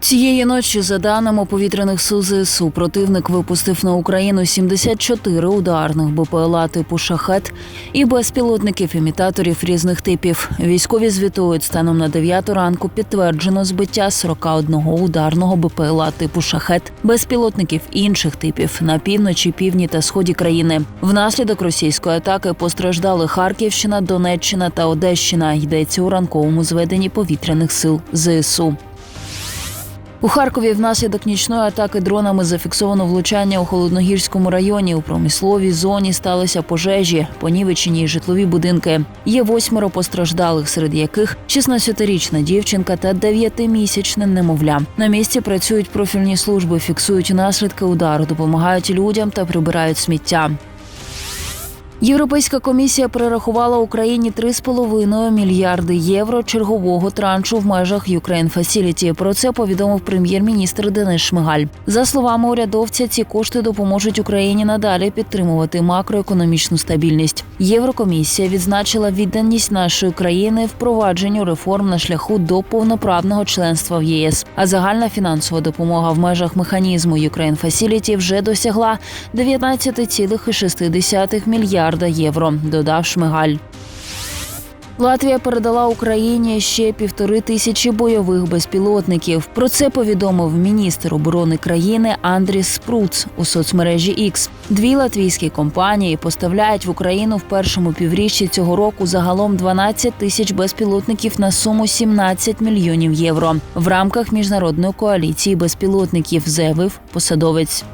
Цієї ночі, за даними повітряних сил ЗСУ, противник випустив на Україну 74 ударних БПЛА типу шахет і безпілотників імітаторів різних типів. Військові звітують станом на 9 ранку підтверджено збиття 41 ударного БПЛА типу шахет, безпілотників інших типів на півночі, півдні та сході країни. Внаслідок російської атаки постраждали Харківщина, Донеччина та Одещина. Йдеться у ранковому зведенні повітряних сил ЗСУ. У Харкові внаслідок нічної атаки дронами зафіксовано влучання у холодногірському районі. У промисловій зоні сталися пожежі, понівечені й житлові будинки. Є восьмеро постраждалих, серед яких 16-річна дівчинка та 9-місячне немовля. На місці працюють профільні служби, фіксують наслідки удару, допомагають людям та прибирають сміття. Європейська комісія перерахувала Україні 3,5 мільярди євро чергового траншу в межах Ukraine Facility. Про це повідомив прем'єр-міністр Денис Шмигаль. За словами урядовця, ці кошти допоможуть Україні надалі підтримувати макроекономічну стабільність. Єврокомісія відзначила відданість нашої країни впровадженню реформ на шляху до повноправного членства в ЄС. А загальна фінансова допомога в межах механізму Ukraine Facility вже досягла 19,6 мільярда євро. Додав Шмигаль. Латвія передала Україні ще півтори тисячі бойових безпілотників. Про це повідомив міністр оборони країни Андріс Спруц у соцмережі X. Дві латвійські компанії поставляють в Україну в першому півріччі цього року загалом 12 тисяч безпілотників на суму 17 мільйонів євро в рамках міжнародної коаліції безпілотників, заявив посадовець.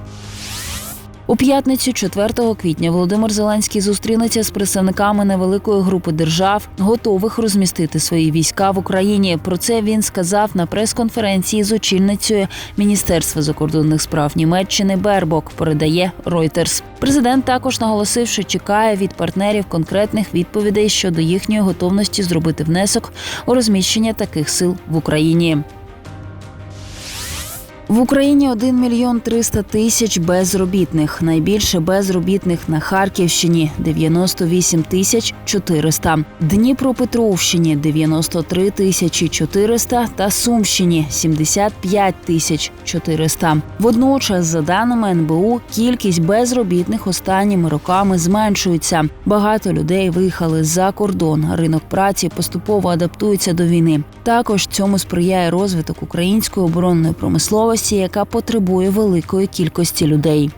У п'ятницю, 4 квітня, Володимир Зеленський зустрінеться з представниками невеликої групи держав, готових розмістити свої війська в Україні. Про це він сказав на прес-конференції з очільницею Міністерства закордонних справ Німеччини Бербок. Передає Reuters. Президент також наголосив, що чекає від партнерів конкретних відповідей щодо їхньої готовності зробити внесок у розміщення таких сил в Україні. В Україні 1 мільйон 300 тисяч безробітних. Найбільше безробітних на Харківщині 98 тисяч 400, Дніпропетровщині 93 тисячі 400 та Сумщині 75 тисяч 400. Водночас, за даними НБУ, кількість безробітних останніми роками зменшується. Багато людей виїхали за кордон. Ринок праці поступово адаптується до війни. Також цьому сприяє розвиток української оборонної промисловості яка потребує великої кількості людей.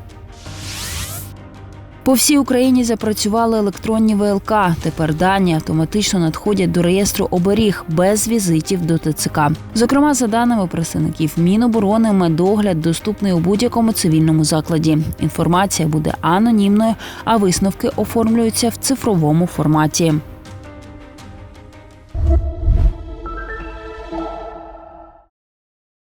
По всій Україні запрацювали електронні ВЛК. Тепер дані автоматично надходять до реєстру оберіг без візитів до ТЦК. Зокрема, за даними представників Міноборони, медогляд доступний у будь-якому цивільному закладі. Інформація буде анонімною, а висновки оформлюються в цифровому форматі.